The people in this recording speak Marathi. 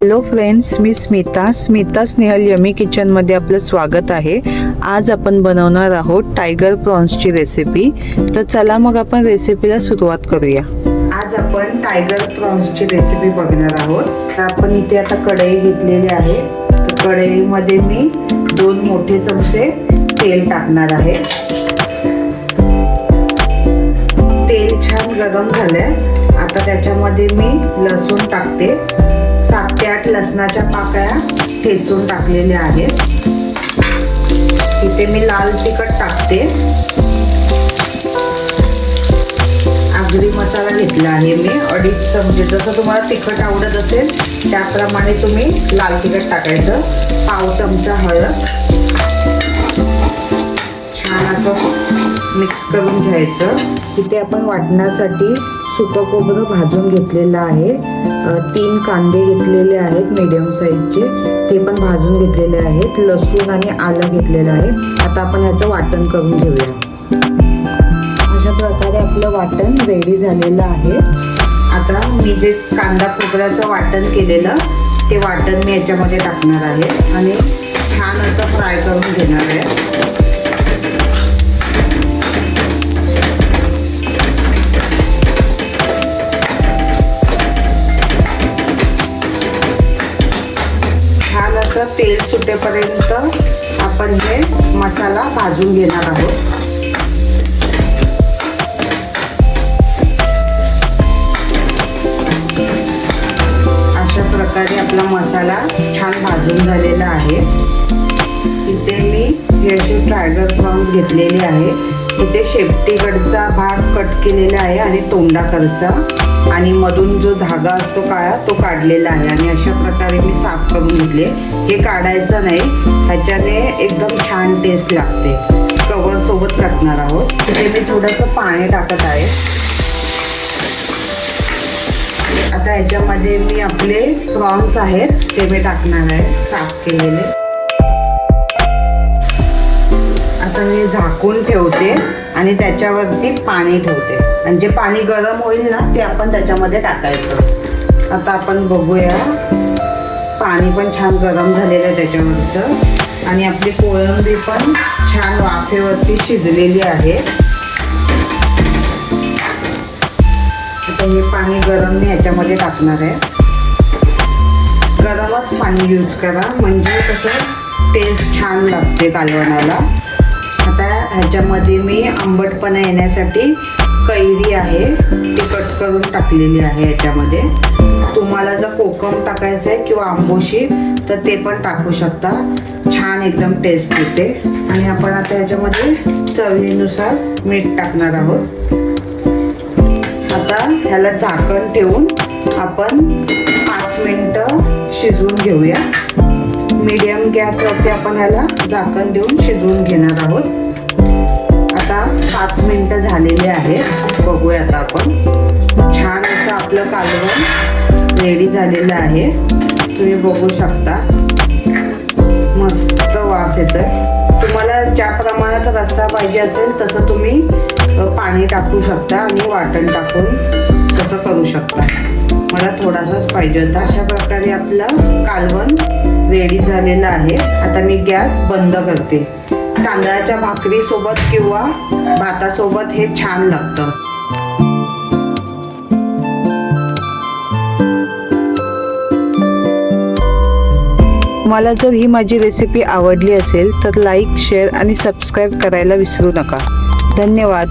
हॅलो फ्रेंड्स मी स्मिता. स्मिता स्नेहल यमी किचनमध्ये आपलं स्वागत आहे. आज आपण बनवणार आहोत टायगर प्रॉन्सची रेसिपी तर चला मग आपण रेसिपीला सुरुवात करूया. आज आपण टायगर प्रॉन्सची रेसिपी बघणार आहोत. तर आपण इथे आता कढई घेतलेली आहे. तर कढईमध्ये मी दोन मोठे चमचे तेल टाकणार आहे. तेल छान गरम झालंय. आता त्याच्यामध्ये मी लसूण टाकते. सात ते आठ लसणाच्या पाकळ्या ठेचून टाकलेल्या आहेत. इथे मी लाल तिखट टाकते. आगरी मसाला घेतला आहे मी. अडीच चमचे जसं तुम्हाला तिखट आवडत असेल त्याप्रमाणे तुम्ही लाल तिखट टाकायचं. पाव चमचा हळद. छान असं मिक्स करून घ्यायचं. इथे आपण वाटण्यासाठी सुकं कोबरं भाजून घेतलेलं आहे. तीन कांदे घेतलेले आहेत मीडियम साईजचे ते पण भाजून घेतलेले आहेत. लसूण आणि आलं घेतलेलं आहे. आता आपण ह्याचं वाटण करून घेऊया. अशा प्रकारे आपलं वाटण रेडी झालेलं आहे. आता मी जे कांदा खोबऱ्याचं वाटण केलेलं ते वाटण मी याच्यामध्ये टाकणार आहे. आणि छान असं फ्राय करून घेणार आहे. सुटेपर्यंत आपण हे मसाला भाजून घेणार आहोत. अशा प्रकारे आपला मसाला छान भाजून झालेला आहे. इथे मी अशी असे टायगर प्रॉन्स घेतलेले आहे. इथे शेपटीकडचा भाग कट केलेला आहे आणि तोंडाकडचा. आणि मधून जो धागा असतो काळा तो काढलेला आहे. आणि अशा प्रकारे मी साफ करून घेतले. हे काढायचं नाही. ह्याच्याने एकदम छान टेस्ट लागते. कवर सोबत टाकणार आहोत. तिथे मी थोडंसं पाणी टाकत आहे. आता ह्याच्यामध्ये मी आपले प्रॉन्स आहेत ते मी टाकणार आहे. साफ केलेले. आता मी झाकून ठेवते आणि त्याच्यावरती पाणी ठेवते. आणि जे पाणी गरम होईल ना ते आपण त्याच्यामध्ये टाकायचं. आता आपण बघूया. पाणी पण छान गरम झालेलं आहे त्याच्यावरचं. आणि आपली कोळंबी पण छान वाफेवरती शिजलेली आहे. आता मी पाणी गरम मी याच्यामध्ये टाकणार आहे. गरमच पाणी यूज करा. म्हणजे कसं टेस्ट छान लागते कालवणाला. आता ह्याच्यामध्ये मी आंबटपणा येण्यासाठी कैरी आहे ती कट करून टाकलेली आहे याच्यामध्ये. तुम्हाला जर कोकम टाकायचं आहे किंवा आंबोशी तर ते पण टाकू शकता. छान एकदम टेस्ट येते. आणि आपण आता याच्यामध्ये चवीनुसार मीठ टाकणार आहोत. आता ह्याला झाकण ठेवून आपण पाच मिनटं शिजवून घेऊया. मीडियम गॅसवरती आपण ह्याला झाकण देऊन शिजवून घेणार आहोत. आता पाच मिनटं झालेले आहेत. बघूया आता आपण. छान असं आपलं कालवण रेडी झालेलं आहे. तुम्ही बघू शकता. मस्त वास येतोय. तुम्हाला ज्या प्रमाणात रस्सा पाहिजे असेल तसं तुम्ही पाणी टाकू शकता आणि वाटण टाकून तसं करू शकता. मला थोडासाच पाहिजे होता. अशा प्रकारे आपलं कालवण रेडी झालेलं आहे. आता मी गॅस बंद करते. तांदळाच्या भाकरीसोबत किंवा भातासोबत हे छान लागतं. मला जर ही माझी रेसिपी आवडली असेल तर लाईक शेअर आणि सबस्क्राईब करायला विसरू नका. धन्यवाद.